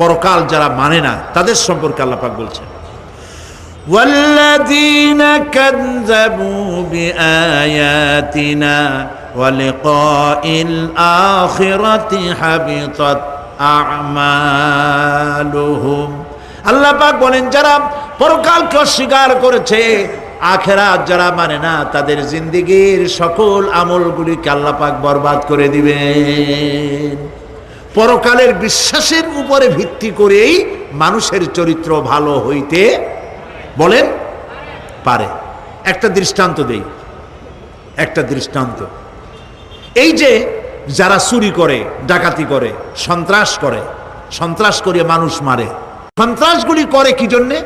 পরকাল যারা মানে না তাদের সম্পর্কে আল্লাপাক বলছেন والذين كذبوا بآياتنا ولقاء الآخرة حبطت أعمالهم আল্লাহ পাক বলেন যারা পরকালকে অস্বীকার করেছে আখেরাত যারা মানে না তাদের জিন্দিগির সকল আমলগুলিকে আল্লাহ পাক বরবাদ করে দিবেন পরকালের বিশ্বাসের উপরে ভিত্তি করেই মানুষের চরিত্র ভালো হইতে বলেন পারে। একটা দৃষ্টান্ত দেই। একটা দৃষ্টান্ত। এই যে যারা চুরি করে, ডাকাতি করে, সন্ত্রাস করে সন্ত্রাস করে মানুষ মারে, সন্ত্রাসগুলি করে কি জন্যে?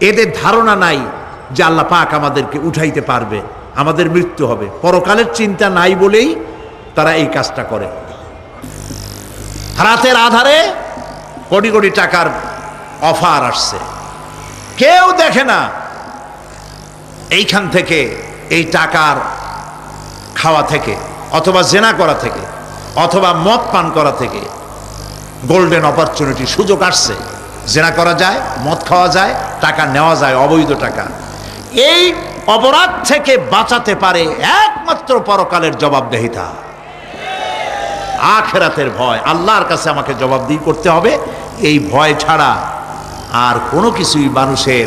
এদের ধারণা নাই যে আল্লাহ পাক আমাদেরকে উঠাইতে পারবে, আমাদের মৃত্যু হবে। পরকালের চিন্তা নাই বলেই তারা এই কাজটা করে। রাতের আধারে কোটি কোটি টাকার অফার আসছে। কেউ দেখে না এইখান থেকে এই টাকার খাওয়া থেকে, অথবা জেনা করা থেকে, অথবা মদ পান করা থেকে গোল্ডেন অপরচুনিটি সুযোগ আসছে। জেনা করা যায়, মদ খাওয়া যায়, টাকা নেওয়া যায়, অবৈধ টাকা। এই অপরাধ থেকে বাঁচাতে পারে একমাত্র পরকালের জবাবদেহিতা। আখেরাতের ভয়। আল্লাহর কাছে আমাকে জবাবদিহি করতে হবে। এই ভয় ছাড়া আর কোনো কিছুই মানুষের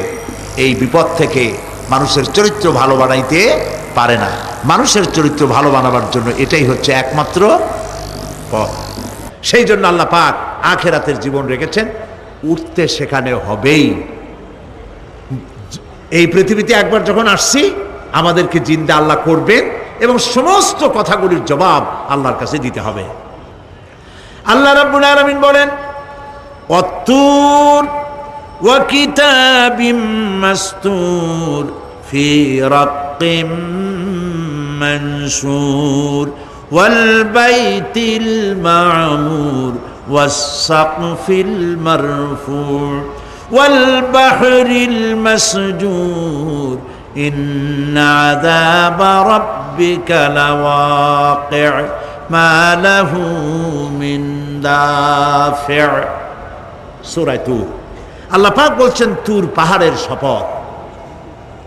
এই বিপদ থেকে মানুষের চরিত্র ভালো বানাইতে পারে না। মানুষের চরিত্র ভালো বানাবার জন্য এটাই হচ্ছে একমাত্র পথ। সেই জন্য আল্লাহ পাক আখেরাতের জীবন রেখেছেন। উঠতে সেখানে হবেই। এই পৃথিবীতে একবার যখন আসছি, আমাদেরকে জিন্দা আল্লাহ করবেন। এবং সমস্ত কথাগুলির জবাব আল্লাহর কাছে দিতে হবে আল্লাহ রাব্বুল আলামিন বলেন অত্তুর وكتاب مستور في رق منشور والبيت المعمور والسقف المرفوع والبحر المسجور إن عذاب ربك لواقع ما له من دافع সুরায় তুর আল্লাহ পাক বলছেন তুর পাহাড়ের শপথ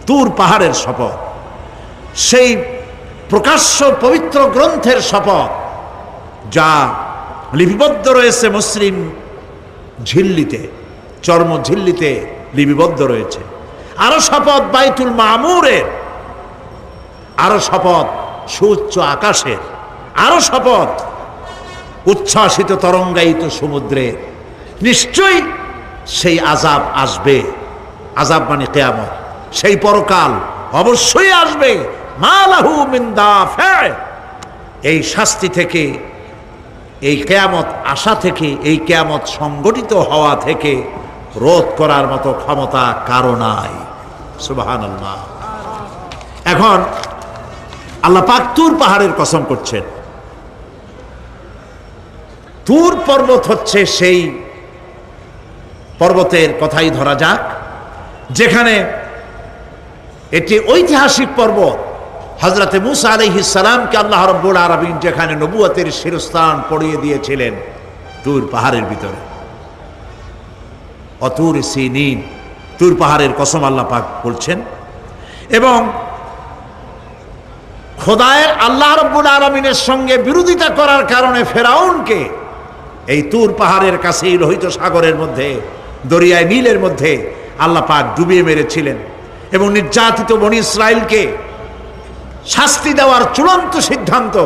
তুর পাহাড়ের শপথ সেই প্রকাশ্য পবিত্র গ্রন্থের শপথ যা লিপিবদ্ধ রয়েছে মুসলিম ঝিল্লিতে চর্ম ঝিল্লিতে লিপিবদ্ধ রয়েছে আরও শপথ বাইতুল মামুরের, আরও শপথ সুউচ্চ আকাশের, আরও শপথ উচ্ছ্বাসিত তরঙ্গায়িত সমুদ্রের। নিশ্চয়ই সেই আজাব আসবে। আজাব মানে কেয়ামত। সেই পরকাল অবশ্যই আসবে। মালাহু মিন্দা এই শাস্তি থেকে, এই কেয়ামত আসা থেকে, এই কেয়ামত সংগঠিত হওয়া থেকে রোধ করার মতো ক্ষমতা কারও নাই। সুবাহান এখন আল্লাহ পাক তুর পাহাড়ের কসম করছেন। তুর পর্বত হচ্ছে সেই পর্বতের কথাই ধরা যাক, যেখানে এটি ঐতিহাসিক পর্বত। হজরতে মুসা আলহি সালামকে আল্লাহ রব্বুল আরবিন যেখানে নবুয়তের শিরস্থান পড়িয়ে দিয়েছিলেন, তুর পাহাড়ের ভিতরে। অতুর সিনিন। তুর পাহাড়ের কসম আল্লাহ পাক বলছেন। এবং খোদায়ের আল্লাহ রব্বুল আলমিনের সঙ্গে বিরোধিতা করার কারণে ফেরাউনকে এই তুর পাহাড়ের কাছেই লোহিত সাগরের মধ্যে, দরিয়ায় নীলের মধ্যে আল্লাহ পাক ডুবিয়ে মেরেছিলেন। এবং নির্যাতিত বনি ইসরায়েলকে শাস্তি দেওয়ার চূড়ান্ত সিদ্ধান্ত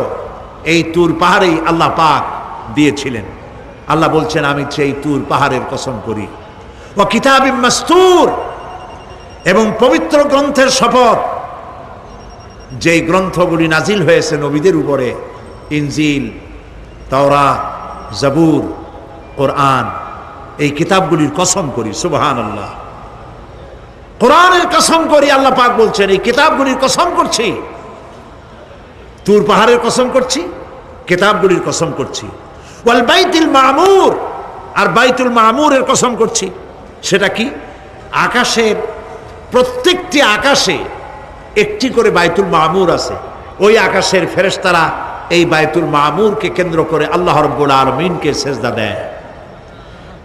এই তুর পাহাড়েই আল্লাহ পাক দিয়েছিলেন। আল্লাহ বলছেন, আমি সেই তুর পাহাড়ের কসম করি। ও কিতাবিম মাস্তুর, এবং পবিত্র গ্রন্থের শপথ। যেই গ্রন্থগুলি নাজিল হয়েছে নবীদের উপরে, ইনজিল তাওরা জাবুর, কোরআন, এই কিতাবগুলির কসম করি সুবহান আল্লাহ কোরআনের কসম করি, আল্লাহ পাক বলছেন, এই কিতাবগুলির কসম করছি। তুর পাহাড়ের কসম করছি, কিতাবগুলির কসম করছি। ওয়াল বাইতুল মামুর, আর বাইতুল মামুরের কসম করছি। সেটা কি? আকাশের প্রত্যেকটি আকাশে একটি করে বাইতুল মামুর আছে। ওই আকাশের ফেরেশতারা এই বাইতুল মামুরকে কেন্দ্র করে আল্লাহ রব্বুল আলমিনকে সেজদা দেয়।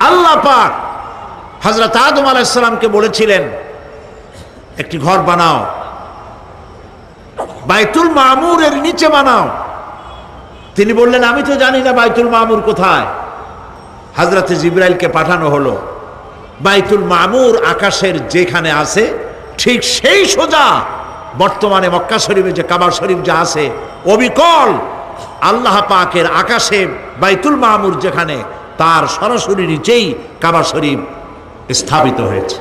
আল্লাহ পাক হজরত আদম আলাইসালামকে বলেছিলেন, একটি ঘর বানাও, বাইতুল মামুরের নিচে বানাও। তিনি বললেন, আমি তো জানি না বাইতুল মামুর কোথায়। হাজরতে জিব্রাইলকে পাঠানো হলো। বাইতুল মামুর আকাশের যেখানে আছে, ঠিক সেই সোজা বর্তমানে মক্কা শরীফে যে কাবা শরীফ যা আছে, অবিকল আল্লাহ পাকের আকাশে বাইতুল মামুর যেখানে, তার সরাসরি নিচেই কাবা শরীফ স্থাপিত হয়েছে।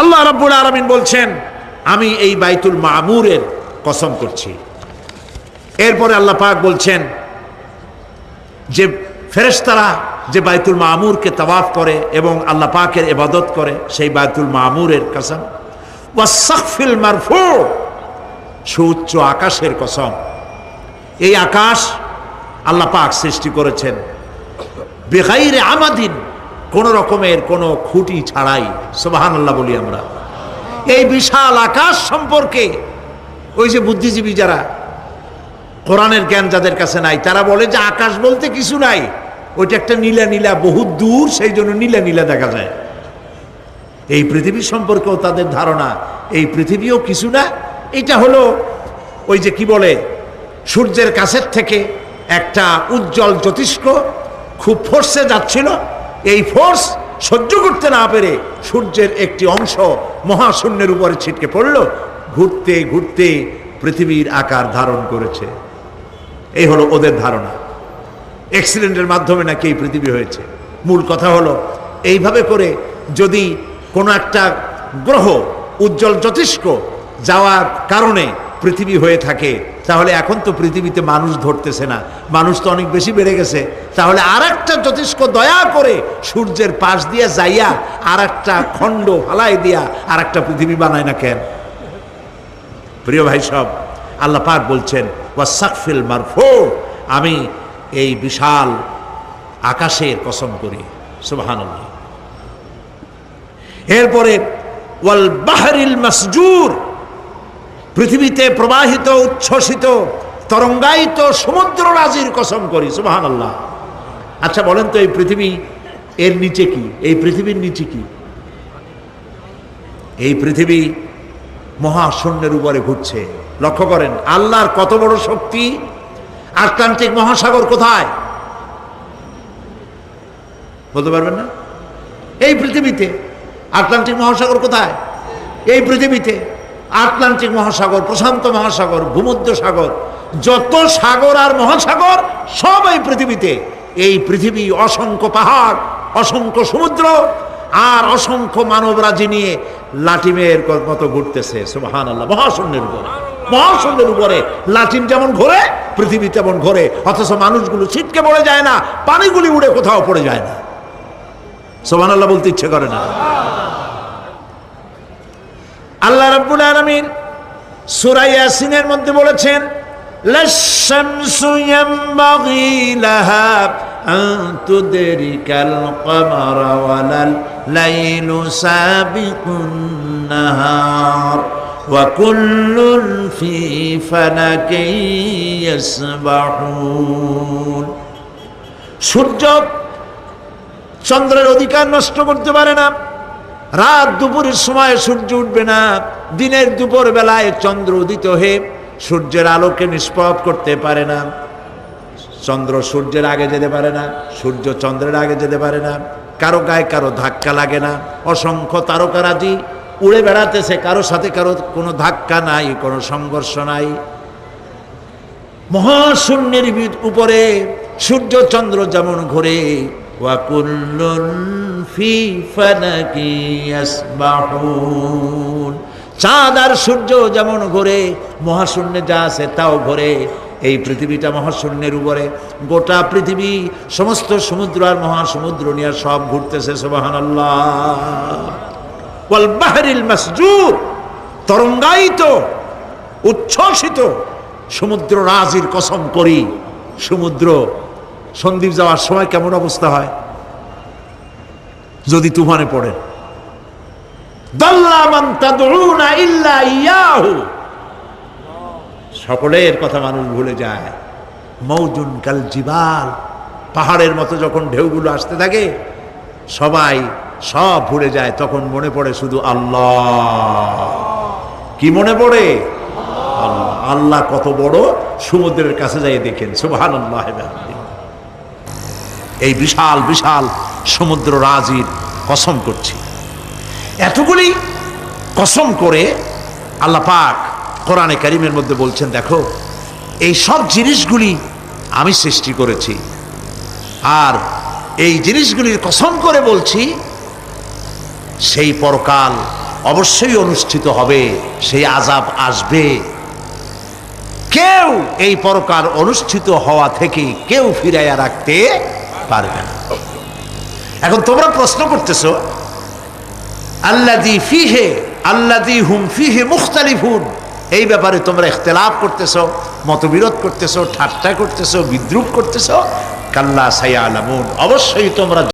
আল্লাহ রাব্বুল আলামিন বলছেন, আমি এই বাইতুল মামুরের কসম করছি। এরপরে আল্লাহ পাক বলছেন যে, ফেরেশতারা যে বাইতুল মামুরকে তাওয়াফ করে এবং আল্লাহ পাকের ইবাদত করে, সেই বাইতুল মামুরের কসম। ওয়াসাকফিল মারফু, সুউচ্চ আকাশের কসম। এই আকাশ আল্লাহ পাক সৃষ্টি করেছেন। বেগাইরে আমাদিন, কোন রকমের কোনো খুঁটি ছাড়াই সুবাহান আল্লাহ বলি আমরা। এই বিশাল আকাশ সম্পর্কে ওই যে বুদ্ধিজীবী যারা কোরআনের জ্ঞান যাদের কাছে নাই, তারা বলে যে আকাশ বলতে কিছু নাই। ওইটা একটা নীলা নীলা, বহুত দূর, সেই জন্য নীলা নীলা দেখা যায়। এই পৃথিবী সম্পর্কেও তাদের ধারণা, এই পৃথিবীও কিছু না। এটা হলো ওই যে কি বলে, সূর্যের কাছের থেকে একটা উজ্জ্বল জ্যোতিষ্ক খুব ফোর্সে যাচ্ছিল। এই ফোর্স সহ্য করতে না পেরে সূর্যের একটি অংশ মহাশূন্যের উপরে ছিটকে পড়ল। ঘুরতে ঘুরতে পৃথিবীর আকার ধারণ করেছে। এই হলো ওদের ধারণা। অ্যাক্সিডেন্টের মাধ্যমে নাকি এই পৃথিবী হয়েছে। মূল কথা হলো, এইভাবে করে যদি কোনো একটা গ্রহ উজ্জ্বল জ্যোতিষ্ক যাওয়ার কারণে পৃথিবী হয়ে থাকে, তাহলে এখন তো পৃথিবীতে মানুষ ধরতেছে না। মানুষ তো অনেক বেশি বেড়ে গেছে। তাহলে আর একটা জ্যোতিষ্ক দয়া করে সূর্যের পাশ দিয়ে যাইয়া আর একটা খণ্ড ফালাই দিয়া আর একটা পৃথিবী বানায় না কেন? প্রিয় ভাই সব, আল্লাহ পাক বলছেন ওয়া ওয়াসাকফিল মারফু আমি এই বিশাল আকাশের কসম করি, সুবহানাল্লাহ। এরপরে, ওয়াল বাহরিল মাসজুর, পৃথিবীতে প্রবাহিত, উচ্ছ্বসিত, তরঙ্গায়িত সমুদ্র রাজির কসম করি, সুবহানাল্লাহ। আচ্ছা বলেন তো, এই পৃথিবী এর নিচে কি? এই পৃথিবীর নিচে কি? এই পৃথিবী মহাশূন্যের উপরে ঘুরছে। লক্ষ্য করেন, আল্লাহর কত বড় শক্তি? আটলান্টিক মহাসাগর কোথায়? বলতে পারবেন না? এই পৃথিবীতে। আটলান্টিক মহাসাগর কোথায়? এই পৃথিবীতে। আটলান্টিক মহাসাগর, প্রশান্ত মহাসাগর, ভূমধ্য সাগর, যত সাগর আর মহাসাগর, সব এই পৃথিবীতে। এই পৃথিবী অসংখ্য পাহাড়, অসংখ্য সমুদ্র আর অসংখ্য মানবরাজি নিয়ে লাটিমের মতো ঘুরতেছে। সুবাহান আল্লাহ মহাশূন্যের উপরে। মহাশূন্যের উপরে। লাটিম যেমন ঘোরে, পৃথিবী তেমন ঘোরে, অথচ মানুষগুলো ছিটকে পড়ে যায় না, পানিগুলি উড়ে কোথাও পড়ে যায় না। সোমান আল্লাহ বলতে ইচ্ছে করে না। আল্লাহ রাব্বুল আলামিন সূরা ইয়াসিনের মধ্যে বলেছেন ওয়ালাল লাইলু সাবিকুন নাহার। ফি ফালাকিন সূর্য চন্দ্রের অধিকার নষ্ট করতে পারে না। রাত দুপুরের সময় সূর্য উঠবে না। দিনের দুপুর বেলায় চন্দ্র উদিত হয়ে সূর্যের আলোকে নিষ্পপ করতে পারে না। চন্দ্র সূর্যের আগে যেতে পারে না। সূর্য চন্দ্রের আগে যেতে পারে না। কারও গায়ে কারও ধাক্কা লাগে না। অসংখ্য তারকারাজি উড়ে বেড়াতেছে কারও সাথে কারও কোনো ধাক্কা নাই, কোনো সংঘর্ষ নাই। মহাশূন্যের উপরে সূর্য চন্দ্র যেমন ঘোরে চাঁদ আর সূর্য যেমন ঘোরে, মহাশূন্যে যা আছে তাও ঘোরে। এই পৃথিবীটা মহাশূন্যের উপরে। গোটা পৃথিবী, সমস্ত সমুদ্র আর মহাসমুদ্র নিয়ে সব ঘুরতেছে, সুবহানাল্লাহ। তরঙ্গায়িত, উচ্ছ্বসিত, সমুদ্র রাজির কসম করি, সমুদ্র সন্দীপ যাওয়ার সময় কেমন অবস্থা হয়? যদি তুফানে পড়েন সকলের কথা মানুষ ভুলে যায়। মৌজুন কাল জিবাল, পাহাড়ের মতো যখন ঢেউগুলো আসতে থাকে, সবাই সব ভুলে যায়, তখন মনে পড়ে শুধু আল্লাহ। কি মনে পড়ে? আল্লাহ। আল্লাহ কত বড়, সমুদ্রের কাছে যাই দেখেন। সুবহান এই বিশাল বিশাল সমুদ্র রাজির কসম করছি। এতগুলি কসম করে আল্লাহ পাক কোরআনে কারিমের মধ্যে বলছেন, দেখো, এই সব জিনিসগুলি আমি সৃষ্টি করেছি। আর এই জিনিসগুলির কসম করে বলছি সেই পরকাল অবশ্যই অনুষ্ঠিত হবে, সেই আজাব আসবে। কেউ এই পরকাল অনুষ্ঠিত হওয়া থেকে কেউ ফিরাইয়া রাখতে পারবে না। এখন তোমরা প্রশ্ন করতেছো আল্লাদি ফিহে আল্লাদি হুম ফিহে মুখতালিফুন। এই ব্যাপারে তোমরা ইখতলাফ করতেছো, মতবিরোধ করতেছো, ঠাট্টা করতেছো, বিদ্রুপ করতেছো, কাল্লা সাইয়া আলামুন অবশ্যই তোমরা